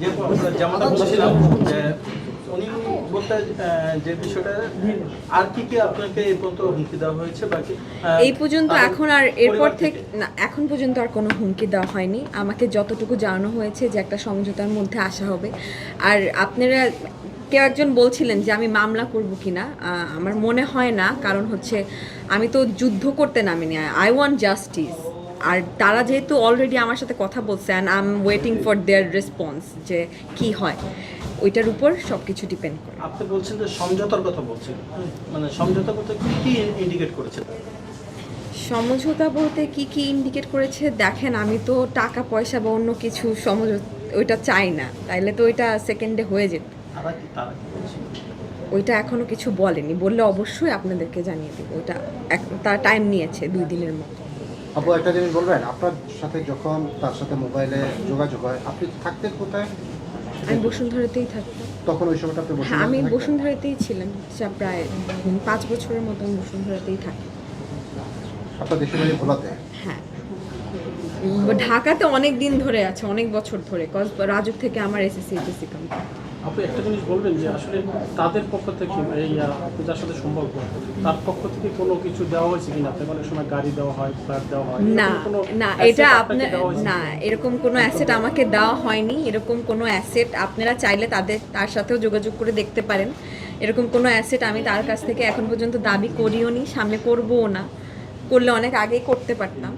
যে যেমনটা বলছিলাম যে উনি বলতে যে বিষয়টা আর কি কি আপনাকে এই পর্যন্ত হুমকি দেওয়া হয়েছে বাকি এই পর্যন্ত এখন আর এরপর থেকে? না এখন পর্যন্ত আর কোনো হুমকি দেওয়া হয়নি। আমাকে যতটুকু জানানো হয়েছে যে একটা সমঝোতার মধ্যে আসা হবে। আর আপনারা কেউ একজন বলছিলেন যে আমি মামলা করব কিনা। আমার মনে হয় না কারণ হচ্ছে আমি তো যুদ্ধ করতে নামিনি। I want justice. আর তারা যেহেতু অলরেডি আমার সাথে কথা বলছে and I am waiting for their response যে কি হয় ওইটার উপর সব কিছু ডিপেন্ড করে। আপনি বলছেন যে সমঝোতার কথা বলছেন। মানে সমঝোতা বলতে কি কি ইন্ডিকেট করেছে সমঝোতা বলতে কি কি ইন্ডিকেট করেছে? দেখেন আমি তো টাকা পয়সা বা অন্য কিছু সমঝোতা ওইটা চাই না। তাইলে তো ওইটা সেকেন্ডে হয়ে যেত। ওইটা এখনও কিছু বলেনি। বললে অবশ্যই আপনাদেরকে জানিয়ে দেবো। ওইটা তার টাইম নিয়েছে দুই দিনের মতো। আপু একটা জিনিস বলবেন? আপনার সাথে যখন তার সাথে মোবাইলে যোগাযোগ হয় আপনি থাকতেন কোথায়? আমি বসুন্ধরাতেই থাকতাম। তখন ওই সময়টা আপনি হ্যাঁ আমি বসুন্ধরাতে বসুন্ধরাতেই ছিলাম। যা প্রায় পাঁচ বছরের মতো আমি বসুন্ধরাতেই থাকি। আপনার দেশের বাড়ি ভোলাতে? হ্যাঁ। ঢাকাতে অনেক দিন ধরে আছে অনেক বছর ধরে কজ রাজুক থেকে আমার এসএসসি এইচএসসি কমপ্লিট আপনি একটা জিনিস বলবেন যে আসলে তাদের পক্ষ থেকে এই যার সাথে সম্পর্ক তার পক্ষ থেকে কোনো কিছু দেওয়া হয়েছে কিনা? আপনাকে অনেক সময় গাড়ি দেওয়া হয় ফ্ল্যাট দেওয়া হয় না এরকম কোনো না এটা আপনার না এরকম কোনো অ্যাসেট আমাকে দেওয়া হয়নি এরকম কোনো অ্যাসেট আপনারা চাইলে তাদের তার সাথেও যোগাযোগ করে দেখতে পারেন। এরকম কোনো অ্যাসেট আমি তার কাছ থেকে এখন পর্যন্ত দাবি করিও নি সামনে করবও না করলে অনেক আগেই করতে পারতাম।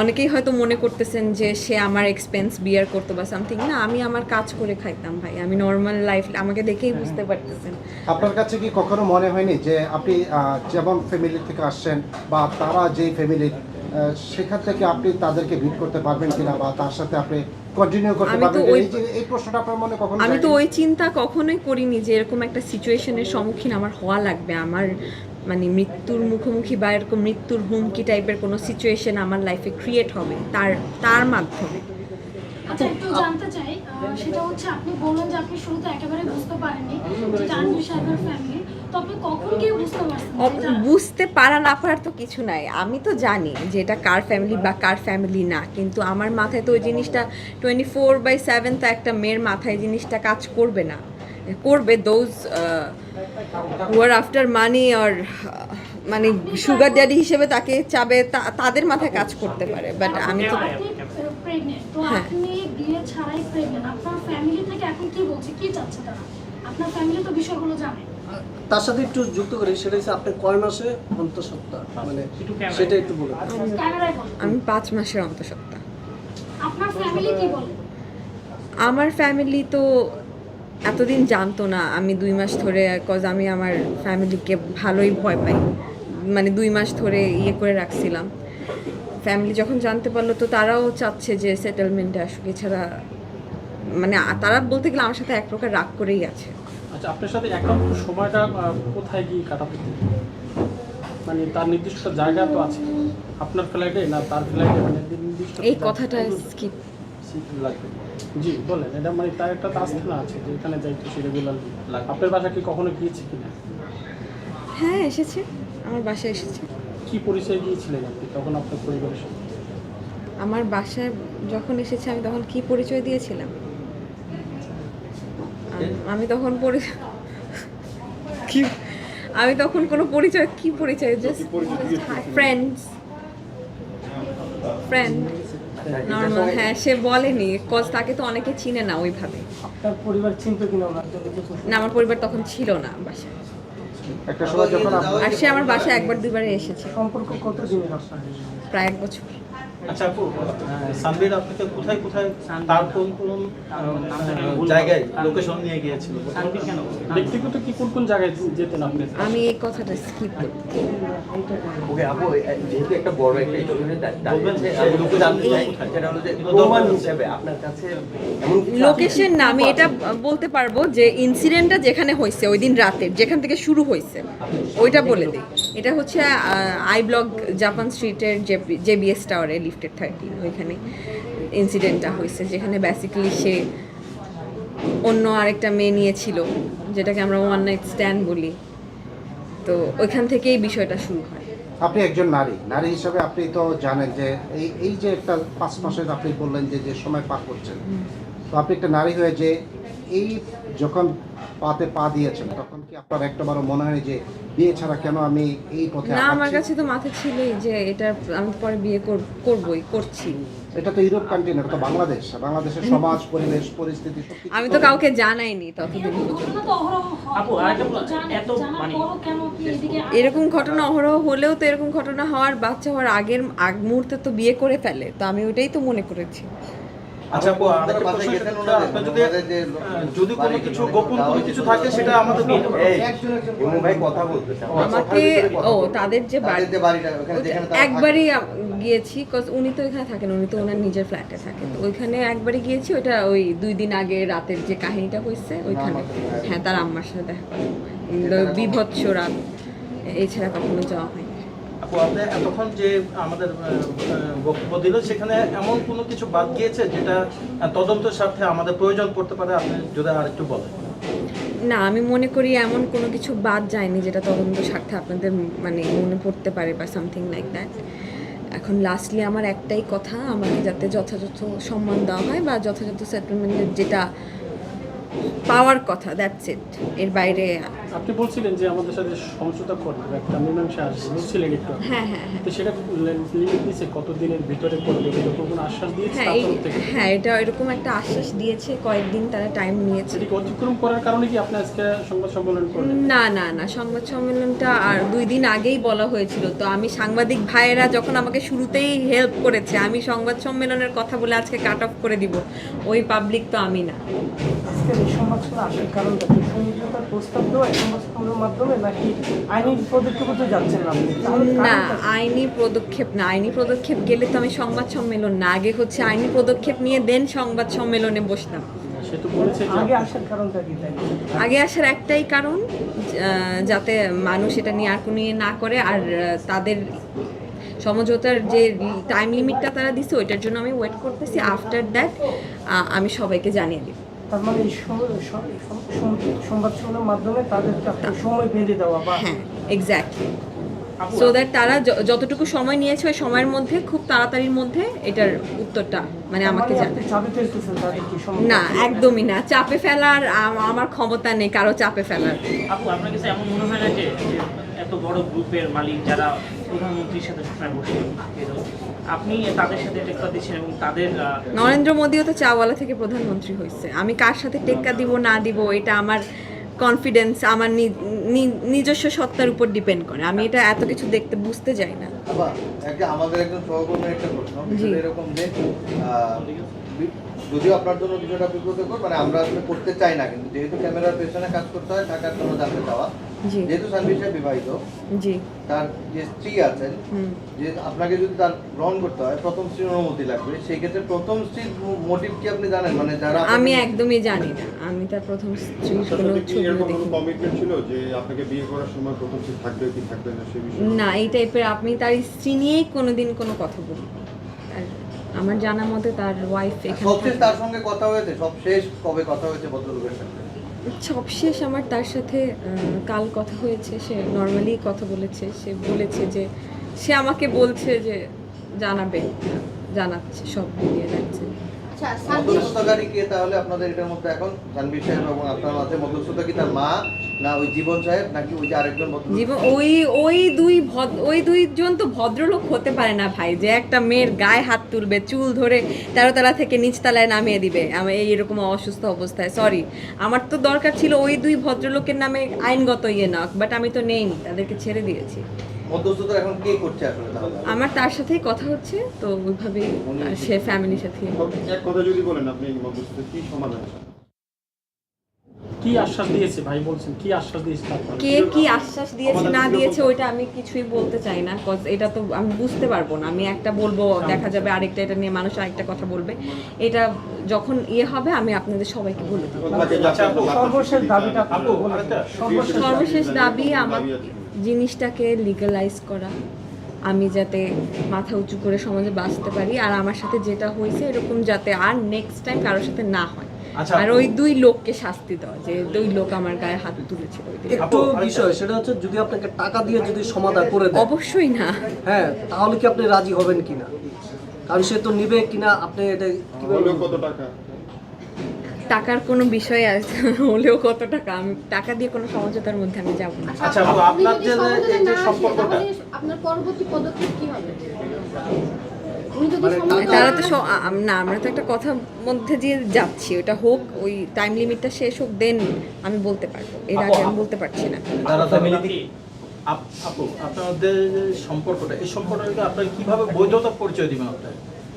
অনেকেই হয়তো মনে করতেছেন যে সে আমার এক্সপেন্স বিয়ার করতো বা সামথিং না আমি আমার কাজ করে খাইতাম ভাই। আমি নর্মাল লাইফ আমাকে দেখেই বুঝতে পারতেছেন। আপনার কাছে কি কখনো মনে হয়নি যে আপনি যেমন ফ্যামিলি থেকে আসছেন বা তারা যেই ফ্যামিলি সেখান থেকে আপনি তাদেরকে ভিট করতে পারবেন কিনা বা তার সাথে আপনি কন্টিনিউ করতে আমি তো পারবেন? এই প্রশ্নটা আপনার মনে কখনো আমি তো ওই চিন্তা কখনোই করিনি যে এরকম একটা সিচুয়েশনের সম্মুখীন আমার হওয়া লাগবে আমার মানে মৃত্যুর মুখোমুখি বা এরকম মৃত্যুর হুমকি টাইপের কোনো সিচুয়েশন আমার লাইফে ক্রিয়েট হবে তার তার মাধ্যমে। আচ্ছা একটু জানতে চাই সেটা হচ্ছে আপনি বললেন যে আপনি শুরুতে একেবারে বুঝতে পারেননি যে সাহেবের ফ্যামিলি তো আপনি কখন গিয়ে বুঝতে পারছেন অব- যে এটা- বুঝতে পারা না পারার তো কিছু নাই। আমি তো জানি যে এটা কার ফ্যামিলি বা কার ফ্যামিলি না কিন্তু আমার মাথায় তো ওই জিনিসটা টোয়েন্টি ফোর বাই সেভেন তো একটা মেয়ের মাথায় জিনিসটা কাজ করবে না। করবে দোজ ওয়ার আফটার মানি আর মানে সুগার ড্যাডি হিসেবে তাকে চাবে তা- তাদের মাথায় কাজ করতে পারে বাট আমি তো হ্যাঁ। আপনি বিয়ে ছাড়াই প্রেগনেন্ট আপনার ফ্যামিলি থেকে এখন কি বলছে? কি চাচ্ছে তারা? আপনার ফ্যামিলি তো বিষয়গুলো জানে। তার সাথে একটু যুক্ত করি সেটা হচ্ছে আপনি কয় মাসে অন্তঃসত্ত্বা? মানে সেটা একটু বলুন আমি পাঁচ মাসের অন্তঃসত্ত্বা। আপনার ফ্যামিলি কি বলে? আমার ফ্যামিলি তো এতদিন জানতো না আমি দুই মাস ধরে কজ আমি আমার ফ্যামিলিকে ভালোই ভয় পাই। মানে দুই মাস ধরে ইয়ে করে রাখছিলাম। ফ্যামিলি যখন জানতে পারল তো তারাও চাচ্ছে যে সেটেলমেন্টে আসুক। এছাড়া মানে তারা বলতে গেলে আমার সাথে এক প্রকার রাগ করেই আছে। আচ্ছা আপনার সাথে একান্ত সময়টা কোথায় গিয়ে কাটাতে মানে তার নির্দিষ্ট জায়গা তো আছে। আপনার না তার মানে নির্দিষ্ট এই কথাটা স্কিপ লাগবে। জি বলেন এটা মানে তার একটা আস্থা আছে যে এখানে যাইতো সে রেগুলারলি আপনার বাসা কি কখনো গিয়েছে কিনা? হ্যাঁ এসেছে। আমার বাসায় এসেছে। কি পরিচয় গিয়েছিলেন আপনি তখন আপনার পরিবারের সাথে? আমার বাসায় যখন এসেছে আমি তখন কি পরিচয় দিয়েছিলাম? আমি তখন পরি- কি? আমি তখন কোনো পরিচয় কি পরিচয়? জাস্ট ফ্রেন্ডস ফ্রেন্ড নর্মাল হ্যাঁ সে বলেনি। কজ তাকে তো অনেকে চিনে না ওইভাবে। আপনার পরিবার চিনতো কিনা না আমার পরিবার তখন ছিল না বাসায়। একটা সময় যখন আর সে আমার বাসায় একবার দুবার এসেছে। সম্পর্ক কত দিনের আপনার? প্রায় এক বছর। আচ্ছা আপু আপনাকে কোথায় কোথায় তার কোন কোন জায়গায় লোকেশন নিয়ে গিয়েছিল? ব্যক্তিগত কি কোন কোন জায়গায় যেতেন আপনি? আমি এই কথাটা স্কিপ ওকে আপু যেহেতু একটা বড় একটা ইস্যুতে লোকেশন না আমি এটা বলতে পারব যে ইনসিডেন্টটা যেখানে হয়েছে ওই দিন রাতের যেখান থেকে শুরু হয়েছে ওইটা বলে দিই। এটা হচ্ছে আই ব্লক জাপান স্ট্রিটের জেবিএস টাওয়ারে লিফটেড থার্টি ওইখানে ইনসিডেন্টটা হয়েছে যেখানে বেসিক্যালি সে অন্য আরেকটা মেয়ে নিয়েছিল যেটাকে আমরা ওয়ান নাইট স্ট্যান্ড বলি। তো ওইখান থেকেই বিষয়টা শুরু হয়। আপনি একজন নারী নারী হিসাবে আপনি তো জানেন যে এই এই যে একটা পাঁচ মাসের আপনি বললেন যে যে সময় পার করছেন। তো আপনি একটা নারী হয়ে যে এই যখন পাতে পা দিয়েছেন তখন কি আপনার একটাবারও মনে হয় যে বিয়ে ছাড়া কেন আমি এই পথে না আমার কাছে তো মাথা ছিলই যে এটা আমি পরে বিয়ে কর- করবই করছি। এটা তো ইউরোপ কান্ট্রি না এটা তো বাংলাদেশ। বাংলাদেশের সমাজ পরিবেশ পরিস্থিতি আমি তো কাউকে জানাইনি ততদিন এরকম ঘটনা অহরহ মানে- কেন আপনি এদিকে এরকম ঘটনা অহরহ হলেও তো এরকম ঘটনা হওয়ার বাচ্চা হওয়ার আগের আগ মুহূর্তে তো বিয়ে করে ফেলে। তো আমি ওইটাই তো মনে করেছি। আচ্ছা যদি কোনো কিছু গোপন কোনো কিছু থাকে সেটা আমাদের ভাই কথা আমাকে ও তাদের যে। একবারই গিয়েছি কজ উনি তো এখানে থাকেন উনি তো ওনার নিজের ফ্ল্যাটে থাকেন। তো ওইখানে একবারই গিয়েছি ওটা ওই দুই দিন আগে রাতের যে কাহিনীটা হয়েছে ওইখানে। হ্যাঁ তার আম্মার সাথে দেখা বিভৎস রাত এছাড়া কখনো যাওয়া আপু আপনি এতক্ষণ যে আমাদের বক্তব্য দিল, সেখানে এমন কোনো কিছু বাদ গিয়েছে যেটা তদন্তের সাথে আমাদের প্রয়োজন পড়তে পারে? আপনি যদি আর একটু বলেন। না, আমি মনে করি এমন কোনো কিছু বাদ যায়নি যেটা তদন্ত স্বার্থে আপনাদের মানে মনে পড়তে পারে বা সামথিং লাইক দ্যাট এখন লাস্টলি আমার একটাই কথা, আমাকে যাতে যথাযথ সম্মান দেওয়া হয় বা যথাযথ সেটেলমেন্টের যেটা পাওয়ার কথা দ্যাটস ইট এর বাইরে আপনি বলছিলেন যে আমাদের সাথে সমঝোতা করবে একটা মীমাংসা আসবে বলছিলেন একটু হ্যাঁ হ্যাঁ হ্যাঁ। তো সেটা লিমিট দিয়েছে কতদিনের ভিতরে করবে এরকম কোনো আশ্বাস দিয়েছে হ্যাঁ এই হ্যাঁ এটা এরকম একটা আশ্বাস দিয়েছে কয়েকদিন তারা টাইম নিয়েছে। অতিক্রম করার কারণে কি আপনি আজকে সংবাদ সম্মেলন করলেন? না না না সংবাদ সম্মেলনটা আর দুই দিন আগেই বলা হয়েছিল। তো আমি সাংবাদিক ভাইয়েরা যখন আমাকে শুরুতেই হেল্প করেছে আমি সংবাদ সম্মেলনের কথা বলে আজকে কাট অফ করে দিব। ওই পাবলিক তো আমি না। আজকের এই কারণটা প্রস্তাব মাধ্যমে নাকি আইনি পদক্ষেপে তো যাচ্ছেন না? আইনি পদক্ষেপ না আইনি পদক্ষেপ গেলে তো আমি সংবাদ সম্মেলন না। আগে হচ্ছে আইনি পদক্ষেপ নিয়ে দেন সংবাদ সম্মেলনে বসতাম। সে তো বলেছে যে আগে আসার কারণটা কি তাই? আগে আসার একটাই কারণ যাতে মানুষ এটা নিয়ে আর কোনো ইয়ে না করে আর তাদের সমঝোতার যে টাইম লিমিটটা তারা দিছে ওইটার জন্য আমি ওয়েট করতেছি। আফটার দ্যাট আমি সবাইকে জানিয়ে দিব। তার মানে সংবাদ সম্মেলনের মাধ্যমে তাদেরকে সময় বেঁধে দেওয়া বা এক্স্যাক্টলি সো দ্যাট তারা যতটুকু সময় নিয়েছে ওই সময়ের মধ্যে খুব তাড়াতাড়ির মধ্যে এটার উত্তরটা মানে আমাকে না একদমই না। চাপে ফেলার আমার ক্ষমতা নেই কারও চাপে ফেলার। আপু আপনার কাছে এমন মনে হয় না যে এত বড় গ্রুপের মালিক যারা প্রধানমন্ত্রীর সাথে সবসময় বসে এরকম, আপনি তাদের সাথে টেক্কা দিচ্ছেন এবং তাদের নরেন্দ্র মোদীও তো চাওয়ালা থেকে প্রধানমন্ত্রী হয়েছে। আমি কার সাথে টেক্কা দিব না দিব এটা আমার কনফিডেন্স আমার নিজস্ব সত্তার উপর ডিপেন্ড করে। আমি এটা এত কিছু দেখতে বুঝতে যাই না। আমাদের একজন সহকর্মীর একটা প্রশ্ন এরকম যে যদিও আপনার জন্য বিষয়টা বিব্রতকর মানে আমরা আসলে করতে চাই না কিন্তু যেহেতু ক্যামেরার পেছনে কাজ করতে হয় টাকার জন্য জানতে চাওয়া যেহেতু সানভি সাহেব বিবাহিত জি। তার যে স্ত্রী আছেন যে আপনাকে যদি তার গ্রহণ করতে হয় প্রথম স্ত্রীর অনুমতি লাগবে। সেই ক্ষেত্রে প্রথম স্ত্রীর মোটিভ কি আপনি জানেন? মানে যারা আমি একদমই জানি না। আমি তার প্রথম স্ত্রীর আপনার কোনো কমিটমেন্ট ছিল যে আপনাকে বিয়ে করার সময় প্রথম সে থাকবে কি থাকবে না সে বিষয়ে? না এই টাইপের আপনি তার স্ত্রী নিয়েই কোনোদিন কোনো কথা বলি আর আমার জানা মতে তার ওয়াইফ এখানে সবশেষ। তার সঙ্গে কথা হয়েছে? সবশেষ কবে কথা হয়েছে ভদ্রলোকের সাথে? সবশেষ আমার তার সাথে কাল কথা হয়েছে। সে নর্মালি কথা বলেছে। সে বলেছে যে সে আমাকে বলছে যে জানাবে জানাচ্ছে সব মিলিয়ে যাচ্ছে। মধ্যস্থতাকারী কে তাহলে আপনাদের এটার মধ্যে এখন? জানবীর সাহেব এবং আপনার মাঝে মধ্যস্থতা কি তার মা? না ওই জীবন সাহেব নাকি ওই যে আরেকজন ভদ্রলোক? জীবন ওই ওই দুই ভদ্র ওই দুইজন তো ভদ্রলোক হতে পারে না ভাই যে একটা মেয়ের গায়ে হাত তুলবে চুল ধরে তেরোতলা থেকে নিচতলায় নামিয়ে দিবে। আমি এই এরকম অসুস্থ অবস্থায় সরি আমার তো দরকার ছিল ওই দুই ভদ্রলোকের নামে আইনগত ইয়ে না বাট আমি তো নেইনি তাদেরকে ছেড়ে দিয়েছি। মধ্যস্থতা এখন কে করছে আসলে আমার তার সাথেই কথা হচ্ছে তো ওইভাবেই সে ফ্যামিলির সাথে এক কথা যদি বলেন আপনি মধ্যস্থতা কি সমাধান? কি আশ্বাস দিয়েছে? ভাই বলছেন কি আশ্বাস দিয়েছে কে কি আশ্বাস দিয়েছে না দিয়েছে ওইটা আমি কিছুই বলতে চাই না কজ এটা তো আমি বুঝতে পারব না। আমি একটা বলব দেখা যাবে আরেকটা এটা নিয়ে মানুষ আরেকটা কথা বলবে। এটা যখন ইয়ে হবে আমি আপনাদের সবাইকে বলে দেবো। সর্বশেষ দাবি আমার জিনিসটাকে লিগালাইজ করা। আমি যাতে মাথা উঁচু করে সমাজে বাঁচতে পারি আর আমার সাথে যেটা হয়েছে এরকম যাতে আর নেক্সট টাইম কারোর সাথে না হয়। আর ওই দুই লোককে শাস্তি দেওয়া যে দুই লোক আমার গায়ে হাত তুলেছিল একটু বিষয় সেটা হচ্ছে যদি আপনাকে টাকা দিয়ে যদি সমাধান করে দেয়। অবশ্যই না। হ্যাঁ তাহলে কি আপনি রাজি হবেন কিনা? কারণ সে তো নিবে কিনা আপনি এটা কি কত টাকা? টাকার কোনো বিষয় আছে হলেও কত টাকা? আমি টাকা দিয়ে কোনো সমঝোতার মধ্যে আমি যাব না। আচ্ছা আপনার যে সম্পর্কটা আপনার পরবর্তী পদক্ষেপ কি হবে উনি যদি মানে সমঝোতা- তারা তো স- না আমরা তো একটা কথার মধ্যে দিয়ে যাচ্ছি। ওটা হোক ওই টাইম লিমিটটা শেষ হোক দেন আমি বলতে পারব। এর আগে আমি বলতে পারছি না। আপু আপনাদের সম্পর্কটা এই সম্পর্কটাকে আপনার কীভাবে বৈধতা পরিচয় দিবেন আপনার?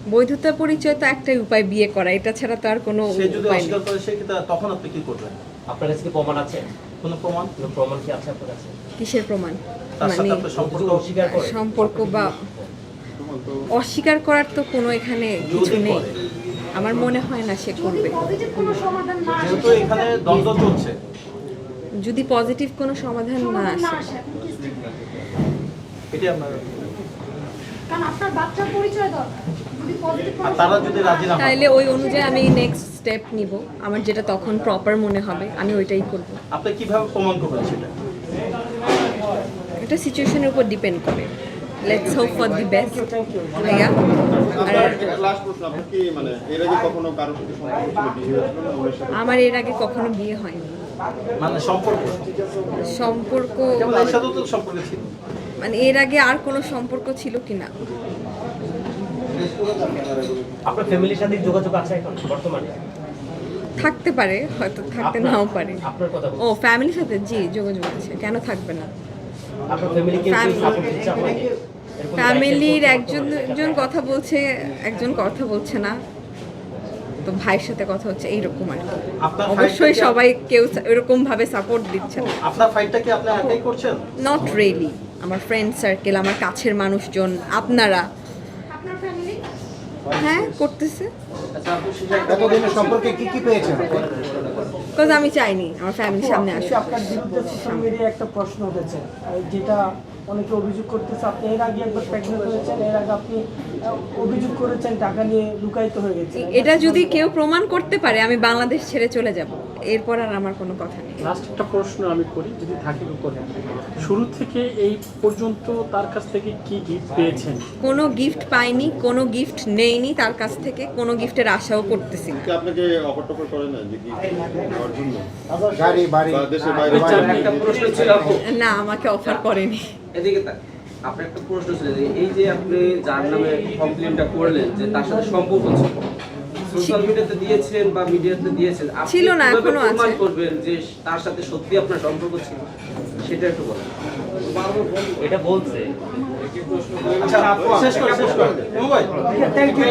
বৈধতা পরিচয় তো একটাই উপায় বিয়ে করা এটা ছাড়া তো আর কোনো সে যদি অস্বীকার করে সেক্ষেত্রে তখন আপনি কি করবেন? আপনার কাছে কি প্রমাণ আছে? কোনো প্রমাণ? কোনো প্রমাণ কি আছে আপনার কাছে? কিসের প্রমাণ? মানে সম্পর্ক অস্বীকার করে। সম্পর্ক বা অস্বীকার করার তো কোনো এখানে কিছু নেই। আমার মনে হয় না সে করবে। পজিটিভ কোনো সমাধান না আসে যেহেতু এখানে দ্বন্দ্ব চলছে। যদি পজিটিভ কোনো সমাধান না আসে? এটি আপনার কারণ আপনার বাচ্চার পরিচয় দরকার। যদি পজিটিভ আর তারা যদি রাজি না হয় তাইলে ওই অনুযায়ী আমি নেক্সট স্টেপ নিব। আমার যেটা তখন প্রপার মনে হবে আমি ওইটাই করব। আপনি কীভাবে প্রমাণ করবেন সেটা? এটা সিচুয়েশনের উপর ডিপেন্ড করে। Let's hope for the best thank you ভাইয়া আর লাস্ট প্রশ্ন আপনার কি মানে এর আগে কখনো কারোর সাথে সম্পর্ক ছিল বিয়ে হয়েছিল না ওনার সাথে আমার এর আগে কখনো বিয়ে হয়নি মানে সম্পর্ক তো মানে এর আগে আর কোনো সম্পর্ক ছিল কিনা? আপনার ফ্যামিলির সাথে যোগাযোগ আছে এখন বর্তমানে? থাকতে পারে হয়তো থাকতে নাও পারে। ও ফ্যামিলির সাথে? জি যোগাযোগ আছে। কেন থাকবে না? আপনার ফ্যামিলি কি সাপোর্ট দিচ্ছে আপনাকে? ফ্যামিলির একজন একজন কথা বলছে একজন কথা বলছে না। তো ভাইয়ের সাথে কথা হচ্ছে এইরকম আর কি। অবশ্যই সবাই কেউ এরকম ভাবে সাপোর্ট দিচ্ছে না। আপনার ফাইটটা কি আপনি একাই করছেন? নট রিয়েলি আমার ফ্রেন্ড সার্কেল আমার কাছের মানুষজন আপনারা। আপনার ফ্যামিলি হ্যাঁ করতেছে এতদিনের সম্পর্কে কি কি পেয়েছেন? বিকজ আমি চাইনি আমার ফ্যামিলির সামনে আপনি আপনার বিরুদ্ধে সোশ্যাল মিডিয়ায় একটা প্রশ্ন উঠেছে যেটা অনেকে অভিযোগ করতেছে আপনি এর আগে একবার প্রেগনেন্ট হয়েছেন এর আগে আপনি অভিযোগ করেছেন টাকা নিয়ে লুকায়িত হয়ে গেছে এটা যদি কেউ প্রমাণ করতে পারে আমি বাংলাদেশ ছেড়ে চলে যাব। এরপর আর আমার কোনো কথা নেই। লাস্ট একটা প্রশ্ন আমি করি যদি থাকে তো করি শুরু থেকে এই পর্যন্ত তার কাছ থেকে কি গিফট পেয়েছেন? কোনো গিফট পাইনি কোনো গিফট নেইনি তার কাছ থেকে কোনো গিফটের আশাও করতেছি না। আপনাকে অফার টফার করে না যে কি নেওয়ার জন্য? গাড়ি বাড়ি। দেশের বাইরে একটা প্রশ্ন ছিল না আমাকে অফার করেনি। এদিকে তাক আপনার একটা প্রশ্ন ছিল যে এই যে আপনি যার নামে কমপ্লেনটা করলেন যে তার সাথে সম্পর্ক ছিল সোশ্যাল মিডিয়াতে দিয়েছেন বা মিডিয়াতে দিয়েছেন আপনি ছিল না, এখনও আছে। প্রমাণ করবেন যে তার সাথে সত্যি আপনার সম্পর্ক ছিল? সেটা একটু বলেন। এটা বলছে। Thank you